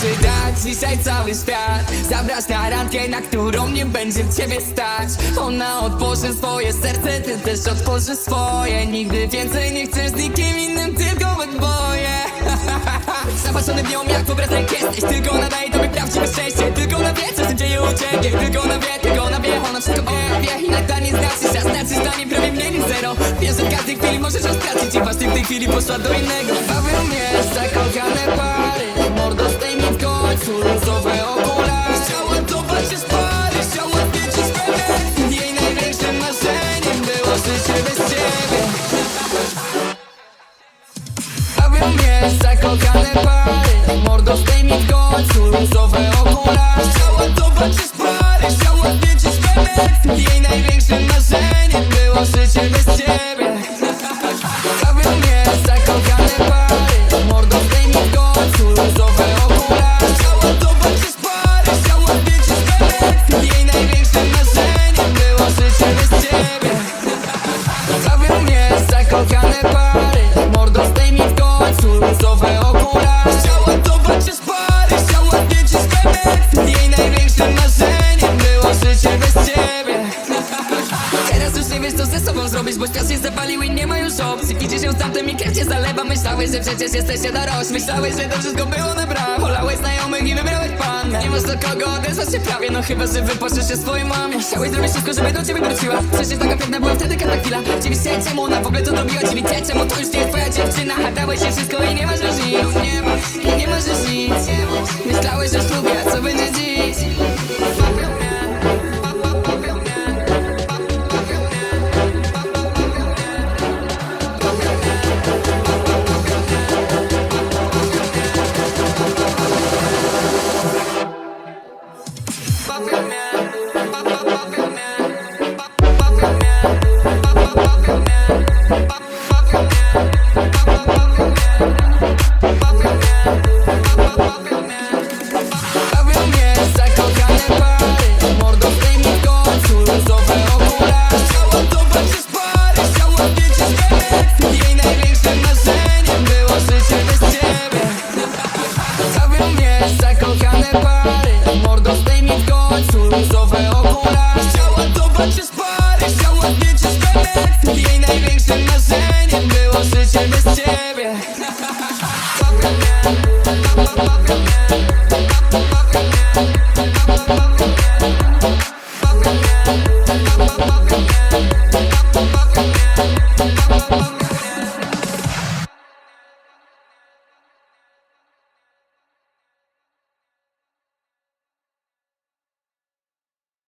Musi dać dzisiaj cały świat. Zabrać na randkę, na którą nie będzie ciebie stać. Ona otworzy swoje serce, ty też otworzysz swoje. Nigdy więcej nie chcesz z nikim innym, tylko we dwoje. Zapatrzony w nią jak w jesteś. Tylko ona daje tobie prawdziwe szczęście. Tylko ona wie, co się dzieje u ciebie. Tylko ona wie, tylko ona wie, ona wszystko wie, wie. I nadal znaczy, znaczy, nie znasz, ja znaczy dla niej prawie mniej niż zero. Wiesz, że w każdej chwili możesz ją stracić I właśnie w tej chwili poszła do innego. Bawią mnie zakochane pary. Mordo końcu różowe okulary Chciała zobaczyć pary, chciała zdjęcie z pełen Jej największym marzeniem było życie bez ciebie. Bawią mnie zakochane pary Mordo zdejmij w końcu różowe okulary bez ciebie. Teraz już nie wiesz co ze sobą zrobić Bo świat się zapalił i nie ma już opcji. Widzisz ją z tamtym i krew cię zalewa. Myślałeś, że przecież jesteście dorośli Myślałeś, że to wszystko było na brak. Wolałeś znajomych i wybrałeś pan Nie masz do kogo odezwać się prawie No chyba, że wypoczesz się swojej mamie. Chciałeś zrobić wszystko, żeby do ciebie wróciła. Przecież taka piękna była wtedy każda chwila. Dziwisz się czemu ona w ogóle to zrobiła Dziwi cię czemu to już nie jest twoja dziewczyna. A dałeś się wszystko i nie masz już nic. Nie nie masz już nic. Myślałeś, że ślubie, a co będzie dziś największym marzeniem było życie bez ciebie. Kocham mnie, kocham